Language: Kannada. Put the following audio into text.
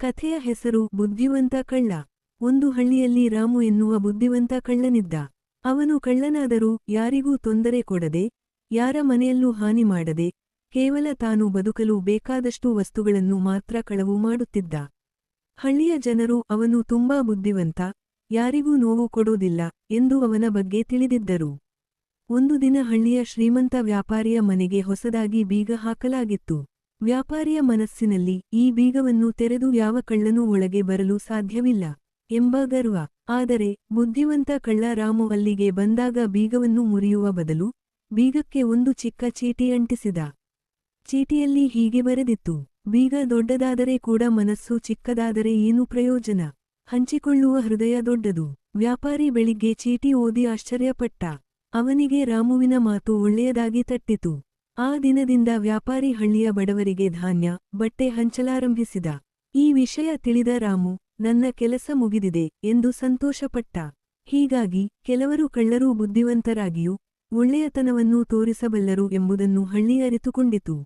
ಕಥೆಯ ಹೆಸರು ಬುದ್ಧಿವಂತ ಕಳ್ಳ. ಒಂದು ಹಳ್ಳಿಯಲ್ಲಿ ರಾಮು ಎನ್ನುವ ಬುದ್ಧಿವಂತ ಕಳ್ಳನಿದ್ದ. ಅವನು ಕಳ್ಳನಾದರೂ ಯಾರಿಗೂ ತೊಂದರೆ ಕೊಡದೆ, ಯಾರ ಮನೆಯಲ್ಲೂ ಹಾನಿ ಮಾಡದೆ, ಕೇವಲ ತಾನು ಬದುಕಲು ಬೇಕಾದಷ್ಟು ವಸ್ತುಗಳನ್ನು ಮಾತ್ರ ಕಳವು ಮಾಡುತ್ತಿದ್ದ. ಹಳ್ಳಿಯ ಜನರು ಅವನು ತುಂಬಾ ಬುದ್ಧಿವಂತ, ಯಾರಿಗೂ ನೋವು ಕೊಡೋದಿಲ್ಲ ಎಂದು ಅವನ ಬಗ್ಗೆ ತಿಳಿದಿದ್ದರು. ಒಂದು ದಿನ ಹಳ್ಳಿಯ ಶ್ರೀಮಂತ ವ್ಯಾಪಾರಿಯ ಮನೆಗೆ ಹೊಸದಾಗಿ ಬೀಗ ಹಾಕಲಾಗಿತ್ತು. ವ್ಯಾಪಾರಿಯ ಮನಸ್ಸಿನಲ್ಲಿ ಈ ಬೀಗವನ್ನು ತೆರೆದು ಯಾವ ಕಳ್ಳನೂ ಒಳಗೆ ಬರಲು ಸಾಧ್ಯವಿಲ್ಲ ಎಂಬ ಗರ್ವ ಆದರೆ ಬುದ್ಧಿವಂತ ಕಳ್ಳ ರಾಮು ಅಲ್ಲಿಗೆ ಬಂದಾಗ ಬೀಗವನ್ನು ಮುರಿಯುವ ಬದಲು ಬೀಗಕ್ಕೆ ಒಂದು ಚಿಕ್ಕ ಚೀಟಿ ಅಂಟಿಸಿದ. ಚೀಟಿಯಲ್ಲಿ ಹೀಗೆ ಬರೆದಿತ್ತು, ಬೀಗ ದೊಡ್ಡದಾದರೆ ಕೂಡ ಮನಸ್ಸು ಚಿಕ್ಕದಾದರೆ ಏನು ಪ್ರಯೋಜನ? ಹಂಚಿಕೊಳ್ಳುವ ಹೃದಯ ದೊಡ್ಡದು. ವ್ಯಾಪಾರಿ ಬೆಳಿಗ್ಗೆ ಚೀಟಿ ಓದಿ ಆಶ್ಚರ್ಯಪಟ್ಟ. ಅವನಿಗೆ ರಾಮುವಿನ ಮಾತು ಒಳ್ಳೆಯದಾಗಿ ತಟ್ಟಿತು. ಆ ದಿನದಿಂದ ವ್ಯಾಪಾರಿ ಹಳ್ಳಿಯ ಬಡವರಿಗೆ ಧಾನ್ಯ, ಬಟ್ಟೆ ಹಂಚಲಾರಂಭಿಸಿದ. ಈ ವಿಷಯ ತಿಳಿದ ರಾಮು, ನನ್ನ ಕೆಲಸ ಮುಗಿದಿದೆ ಎಂದು ಸಂತೋಷಪಟ್ಟ. ಹೀಗಾಗಿ ಕೆಲವರು ಕಳ್ಳರೂ ಬುದ್ಧಿವಂತರಾಗಿಯೂ ಒಳ್ಳೆಯತನವನ್ನೂ ತೋರಿಸಬಲ್ಲರು ಎಂಬುದನ್ನು ಹಳ್ಳಿ ಅರಿತುಕೊಂಡಿತು